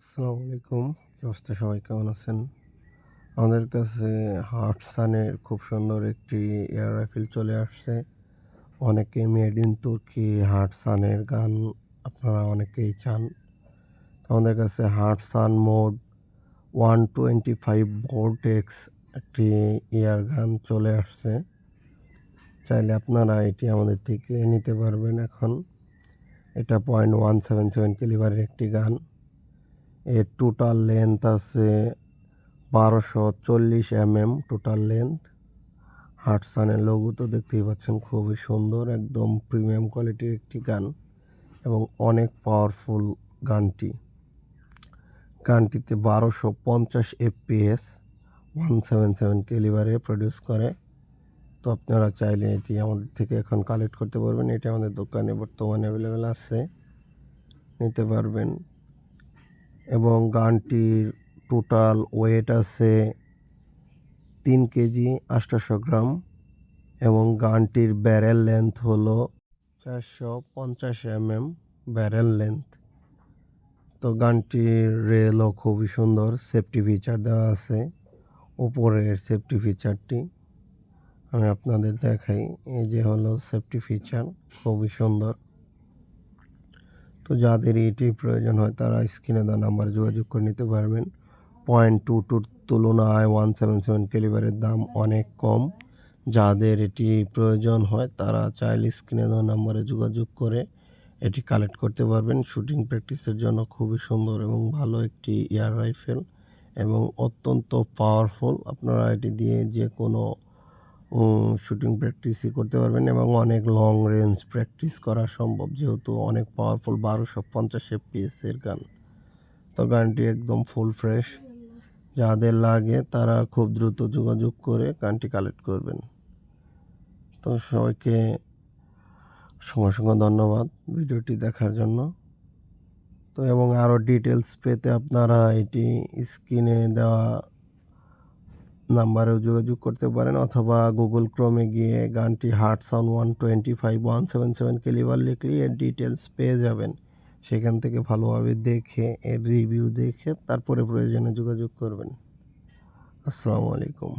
আসসালামু আলাইকুম। কি অবস্থা সবাই? কেমন আছেন? আমাদের কাছে হার্টসানের খুব সুন্দর একটি এয়ার রাইফেল চলে আসছে। অনেকে মেড ইন তুর্কি হার্টসানের গান আপনারা অনেকেই চান। আমাদের কাছে Hatsan mod one twenty five vortex একটি এয়ার গান চলে আসছে। চাইলে আপনারা এটি আমাদের থেকে নিতে পারবেন এখন। এটা পয়েন্ট ওয়ান সেভেন সেভেন কিলিবারের একটি গান। এর টোটাল লেন্থ আছে বারোশো চল্লিশ এম এম টোটাল লেন্থ হার্টসানের লঘু তো দেখতেই পাচ্ছেন, খুবই সুন্দর, একদম প্রিমিয়াম কোয়ালিটির একটি গান এবং অনেক পাওয়ারফুল গানটি। গানটিতে বারোশো পঞ্চাশ এফপিএস ওয়ান সেভেন সেভেন কেলিবারে প্রডিউস করে। তো আপনারা চাইলে এটি আমাদের থেকে এখন কালেক্ট করতে পারবেন, এটি আমাদের দোকানে বর্তমানে অ্যাভেলেবেল আছে। নিতে পারবেন। এবং গানটির টোটাল ওয়েট আছে তিন কেজি আটশোশো গ্রাম এবং গানটির ব্যারেল লেন্থ হলো চারশো পঞ্চাশ এমএম ব্যারেল লেন্থ। তো গানটির রেলও খুবই সুন্দর, সেফটি ফিচার দেওয়া আছে, উপরের সেফটি ফিচারটি। আমি আপনাদের দেখাই, এই যে হলো সেফটি ফিচার, খুবই সুন্দর। তো যাদের এটি প্রয়োজন হয় তারা স্ক্রিনে দেওয়া নাম্বার যোগাযোগ করে নিতে পারবেন। পয়েন্ট টু টুর তুলনায় ওয়ান সেভেন সেভেন ক্যালিবারের দাম অনেক কম। যাদের এটি প্রয়োজন হয় তারা চাইলে স্ক্রিনে দেওয়া নাম্বারে যোগাযোগ করে এটি কালেক্ট করতে পারবেন। শুটিং প্র্যাকটিসের জন্য খুবই সুন্দর এবং ভালো একটি এয়ার রাইফেল এবং অত্যন্ত পাওয়ারফুল। আপনারা এটি দিয়ে যে কোনো শুটিং প্র্যাকটিসই করতে পারবেন এবং অনেক লং রেঞ্জ প্র্যাকটিস করা সম্ভব, যেহেতু অনেক পাওয়ারফুল বারোশো পঞ্চাশ এফপিএসের গান। তো গানটি একদম ফুল ফ্রেশ যাদের লাগে তারা খুব দ্রুত যোগাযোগ করে গানটি কালেক্ট করবেন। তো সবাইকে সঙ্গে সঙ্গে ধন্যবাদ ভিডিওটি দেখার জন্য। তো এবং আরও ডিটেলস পেতে আপনারা এটি স্ক্রিনে দেওয়া নাম্বারেও যোগাযোগ করতে পারেন অথবা গুগল ক্রোমে গিয়ে গানটি Hatsan one twenty five one seven seven calibre লিখলে এর ডিটেলস পেয়ে যাবেন। সেখান থেকে ভালোভাবে দেখে, এর রিভিউ দেখে তারপরে প্রয়োজনে যোগাযোগ করবেন। আসসালামু আলাইকুম।